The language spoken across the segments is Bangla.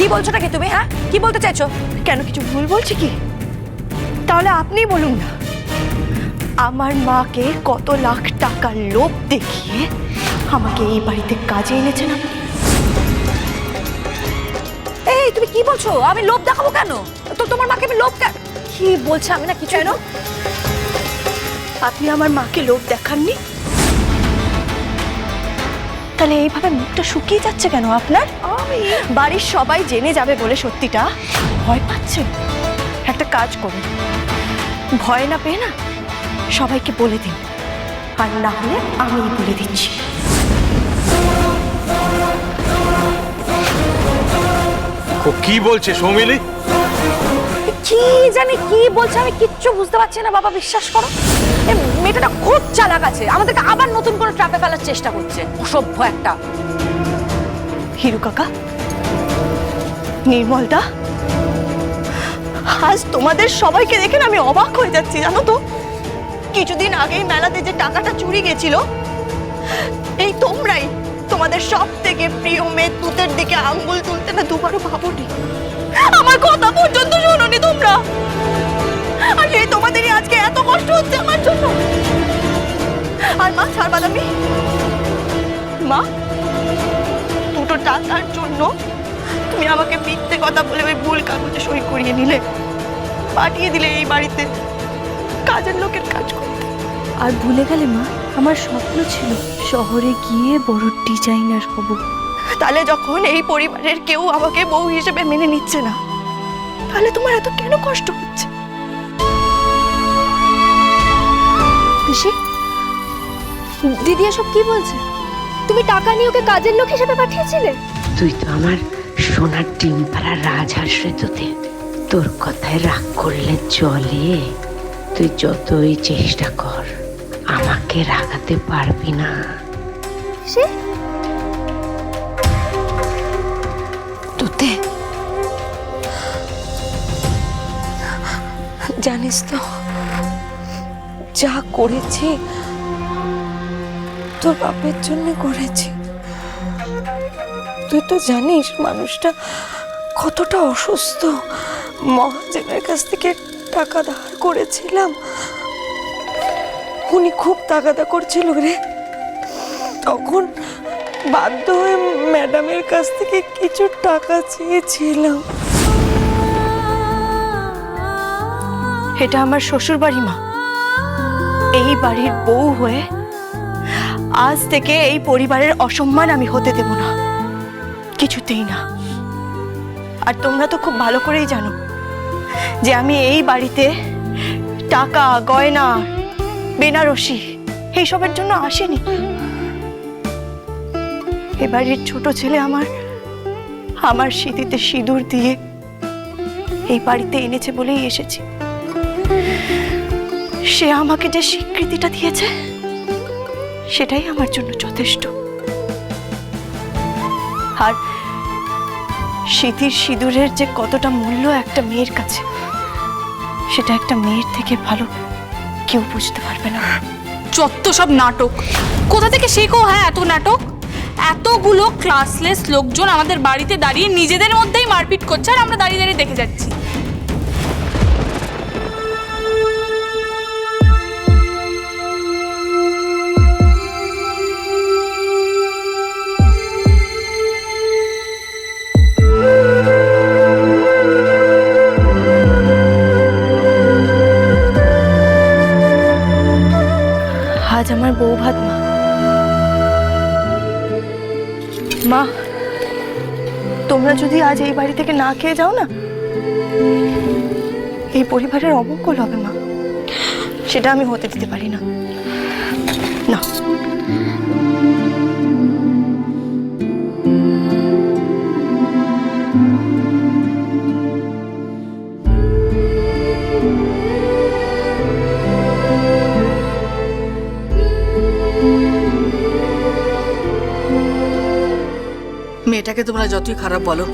কি বলছো নাকি তুমি হ্যাঁ? কি বলতে চাইছো? কেন কিছু ভুল বলছি কি? তাহলে আপনি বলুন না। আমার মাকে কত লাখ টাকার লোভ দেখিয়ে আমাকে এই বাড়িতে কাজে এনেছেন আপনি? এই তুমি কি বলছো? আমি লোভ দেখাবো কেন? তো তোমার মাকে আমি লোভ কি বলছো আমি না কিছু আপনি আমার মাকে লোভ দেখাননি? তাহলে এইভাবে মুখটা শুকিয়ে যাচ্ছে কেন আপনার? বাড়ির সবাই জেনে যাবে বলে সত্যিটা। ভয় পাচ্ছেন? একটা কাজ করুন। ভয় না পেয়ে না সবাইকে বলে দিন। আর না হলে আমি বলে দিচ্ছি। ও কি বলছে সৌমিলি? কি জানি কি বলছে আমি কিচ্ছু বুঝতে পারছি না বাবা বিশ্বাস করো। মেয়েটা খুব চালাক আছে। আমাদেরকে আবার নতুন করে ট্রাপে ফেলার চেষ্টা করছে। অসভ্য একটা। হিরু কাকা, নির্মলদা, আজ তোমাদের সবাইকে দেখে আমি অবাক হয়ে যাচ্ছি, জানো তো? কিছুদিন আগেই মেলাতে যে টাকাটা চুরি গেছিল, এই তোমরাই তোমাদের সব থেকে প্রিয় মেয়ে তুতের দিকে আঙ্গুল তুলতে না দুবারও ভাবোনি। আমার কথা পর্যন্ত শোনোনি তোমরা। আর এই তোমাদেরই আজকে এত কষ্ট হচ্ছে আমার জন্য। আর মা ছাড় বাদামি মা দুটো টাকার জন্য তুমি আমাকে মিথ্যে কথা বলে ওই ভুল কাগজে সই করিয়ে নিলে। পাঠিয়ে দিলে এই বাড়িতে। কাজের লোকের কাজ করতে। আর ভুলে গেলে মা আমার স্বপ্ন ছিল শহরে গিয়ে বড় ডিজাইনার হব। তাহলে যখন এই পরিবারের কেউ আমাকে বউ হিসেবে মেনে নিচ্ছে না তাহলে তোমার এত কেন কষ্ট হচ্ছে? পিসি দিদি এসব কি বলছে? তুমি টাকা নিয়ে ওকে কাজের লোক হিসেবে পাঠিয়েছিলে? তুই তো আমার সোনার ডিম পাড়া রাজহাঁস রে তোতে। তোর কথায় রাগ করলে চলে। তুই যতই চেষ্টা কর আমাকে রাগাতে পারবি না। সে? তুতে? জানিস তো যা করেছি, তোর বাপের জন্য করেছি। তুই তো জানিস মানুষটা কতটা অসুস্থ। মহাজনের কাছ থেকে টাকা ধার করেছিলাম। উনি খুব তাগাদা করছিল রে। তখন বাধ্য হয়ে ম্যাডামের কাছ থেকে কিছু টাকা চেয়েছিলাম। এটা আমার শ্বশুর বাড়ি মা। এই বাড়ির বউ হয়ে আজ থেকে এই পরিবারের অসম্মান আমি হতে দেব না। কিছুতেই না। আর তোমরা তো খুব ভালো করেই জানো যে আমি এই বাড়িতে টাকা, গয়না, বেনারসি এইসবের জন্য আসেনি। এ বাড়ির ছোট ছেলে আমার আমার স্মৃতিতে সিঁদুর দিয়ে এই বাড়িতে এনেছে বলেই এসেছি। সে আমাকে যে স্বীকৃতিটা দিয়েছে, সেটাই আমার জন্য যথেষ্ট। আর স্মৃতির সিঁদুরের যে কতটা মূল্য একটা মেয়ের কাছে, সেটা একটা মেয়ের থেকে ভালো কেউ বুঝতে পারবে না। যত সব নাটক। কোথা থেকে শেখো? হ্যাঁ এত নাটক। এতগুলো ক্লাসলেস লোকজন আমাদের বাড়িতে দাঁড়িয়ে নিজেদের মধ্যেই মারপিট করছে, আর আমরা দাঁড়িয়ে দাঁড়িয়ে দেখে যাচ্ছি। তোমরা যদি আজ এই বাড়ি থেকে না খেয়ে যাও না, এই পরিবারের অমঙ্গল হবে মা। সেটা আমি হতে দিতে পারি না। না মেয়েটাকে তোমরা যতই খারাপ বলো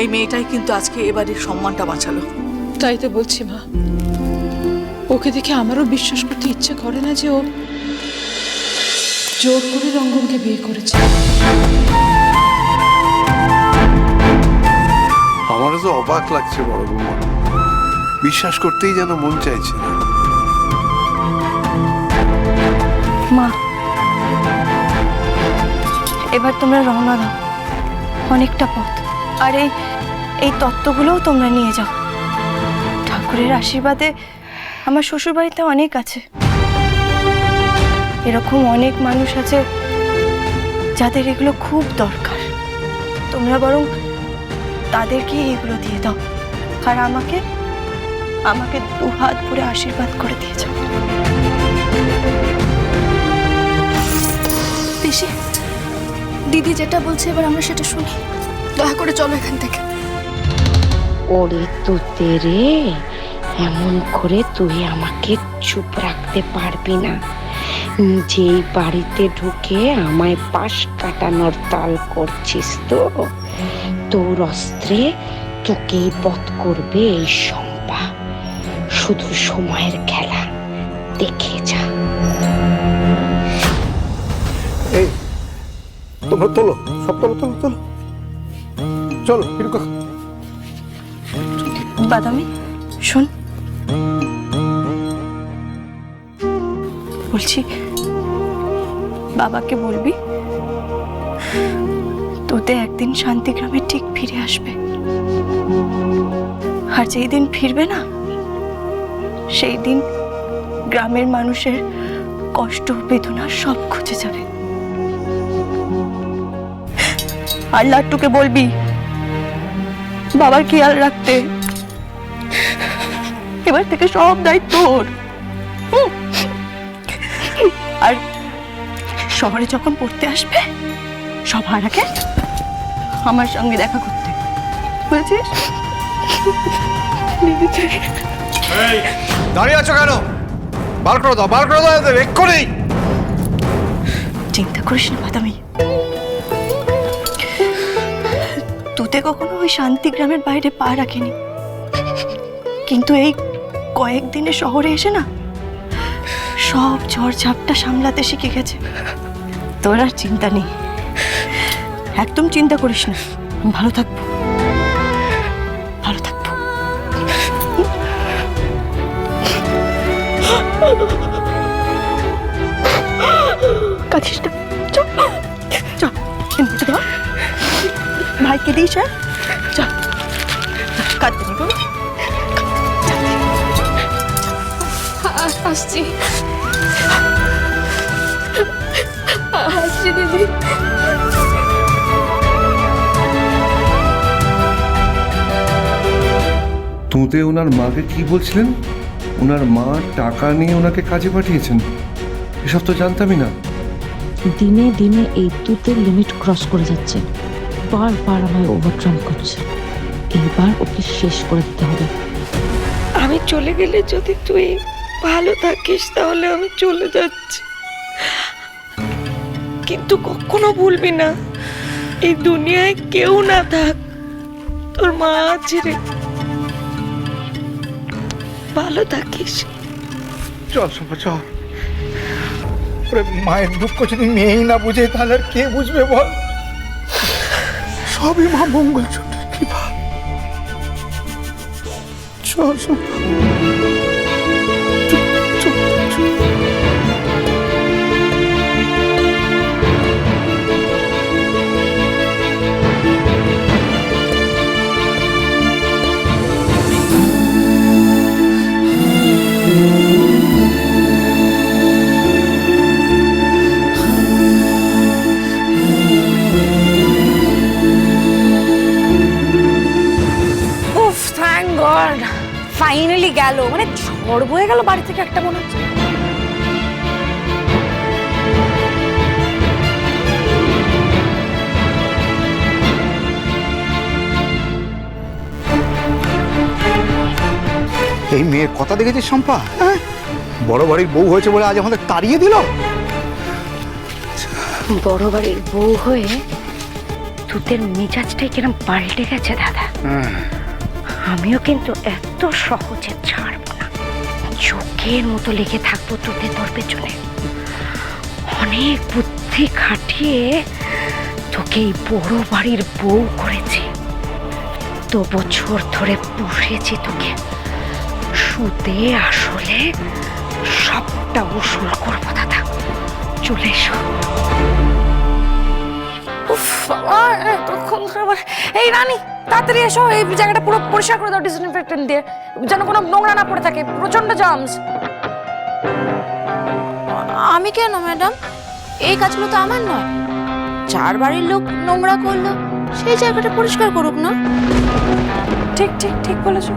এই মেয়েটাই কিন্তু আজকে এবারের সম্মানটা বাঁচালো। তাই তো বলছি মা। ওকে দেখে আমারও বিশ্বাস করতে ইচ্ছে করে না যে ও জোর করে রঙ্গনকে বিয়ে করেছে। আমারও তো অবাক লাগছে বড় বৌমা। বিশ্বাস করতেই যেন মন চাইছে না। মা এবার তোমরা রওনা দাও। অনেকটা পথ। আর এই এই তত্ত্বগুলোও তোমরা নিয়ে যাও। ঠাকুরের আশীর্বাদে আমার শ্বশুরবাড়িতে অনেক আছে। এরকম অনেক মানুষ আছে যাদের এগুলো খুব দরকার। তোমরা বরং তাদেরকে এগুলো দিয়ে দাও। আর আমাকে আমাকে দু হাত ভরে আশীর্বাদ করে দিয়ে যাও। পিসি দিদি যেটা বলছে এবার আমরা সেটা শুনি। দয়া করে চলো এখান থেকে। ওরে তুতে রে এমন করে তুই আমাকে চুপ রাখতে পারবি না। যেই বাড়িতে ঢুকে আমায় পাশ কাটানোর তাল করছিস তো তোর অস্ত্রে তোকেই বধ করবে এই সম্পা শুধু সময়ের খেলা দেখে যা। এই তোমরা তোলো, সব তোলো তোলো তোলো। চলো বাদামি, শোন। বলছি, বাবাকে বলবি, তোতে একদিন শান্তিগ্রামে ঠিক ফিরে আসবে। আর যেই দিন ফিরবে না, সেই দিন গ্রামের মানুষের কষ্ট, বেদনা সব খুঁজে যাবে। আর লাট্টুকে বলবি বাবার খেয়াল রাখতে। এবার থেকে সব দায়িত্ব ওর। আর শহরে যখন পড়তে আসবে সবার আগে আমার সঙ্গে দেখা করতে। বুঝেছিস? দাঁড়িয়ে আছো কেন? বার করে দাও বার করে দাও এক্ষুনি। চিন্তা করিস না বাদামি তুতে কখনো ওই শান্তিগ্রামের বাইরে পা রাখেনি। কিন্তু এই কয়েকদিনে শহরে এসে না, সব ঝড় ঝাপটা সামলাতে শিখে গেছে। তোর আর চিন্তা নেই। একদম চিন্তা করিস না। ভালো থাকব। ভালো থাকব। ভাইকে দিস হ্যাঁ চল। কাঁদতে। আসছি। আসছি দিদি। তুঁতে ওনার মাকে কি বলছিলেন? ওনার মা টাকা নিয়ে ওনাকে কাজে পাঠিয়েছেন। এসব তো জানতামই না। দিনে দিনে এই তুতের লিমিট ক্রস করে যাচ্ছে। বারবার আমায় ওভারট্রাম করছে। এইবার ওকে শেষ করে দিতে হবে। আমি চলে গেলে যদি তুই ভালো থাকিস তাহলে আমি চলে যাচ্ছি। কিন্তু কখনো ভুলবি না। এই দুনিয়ায় কেউ না থাক। তোর মা আছে রে। ভালো থাকিস। চল সোমা চল। ওরে মায়ের দুঃখ যদি মেয়েই না বুঝে তাহলে আর কে বুঝবে বল? সবই মা মঙ্গলচন্দ্রের কৃপা। চল গড ফাইনালি গেল। মানে ঝড় বয়ে গেল বাড়ি থেকে একটা মনে হচ্ছে। এই মেয়ের কথা দেখেছিস শম্পা? হ্যাঁ? বড় বাড়ির বউ হয়েছে বলে আজ আমাদের তাড়িয়ে দিল? বড় বাড়ির বউ হয়ে তুতের মেজাজটাই কিরম পাল্টে গেছে দাদা। আমিও কিন্তু এত সহজে ছাড়বো না। চোখের মতো লেগে থাকব তোতে তোর পেছনে। অনেক বুদ্ধি খাটিয়ে তোকে এই বড় বাড়ির বউ করেছি। তো বছর ধরে পুষেছি তোকে। সুদে, আসলে সবটা উসুল করব দাদা। চলে এসো। উফ এই রানী! তাড়াতাড়ি এসো এই জায়গাটা পুরো পরিষ্কার করে দাও ডিসইনফেক্টেন্ট দিয়ে। যেন কোনো নোংরা না পড়ে থাকে প্রচণ্ড জামস আমি কেন ম্যাডাম এই কাজগুলো তো আমার নয়। চার বাড়ির লোক নোংরা করল সেই জায়গাটা পরিষ্কার করুক না। ঠিক ঠিক ঠিক বলেছ।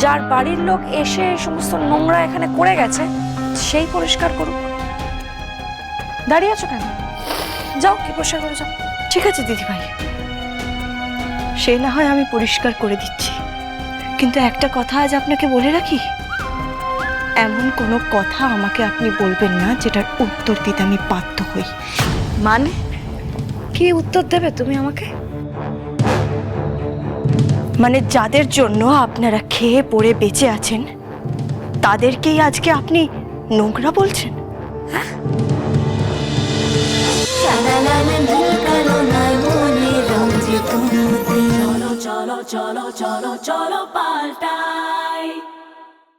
যার বাড়ির লোক এসে এই সমস্ত নোংরা এখানে করে গেছে সেই পরিষ্কার করুক। দাঁড়িয়ে আছো কেন? যাও কি পরিষ্কার করে যাও ঠিক আছে দিদিভাই। সে না হয় আমি পরিষ্কার করে দিচ্ছি। কিন্তু একটা কথা আজ আপনাকে বলে রাখি। এমন কোনো কথা আমাকে আপনি বলবেন না যেটার উত্তর দিতে আমি বাধ্য হই। মানে? কি উত্তর দেবে তুমি আমাকে? মানে যাদের জন্য আপনারা খেয়ে, পড়ে, বেঁচে আছেন, তাদেরকেই আজকে আপনি নোংরা বলছেন? চলো চলো চলো চলো পাল্টাই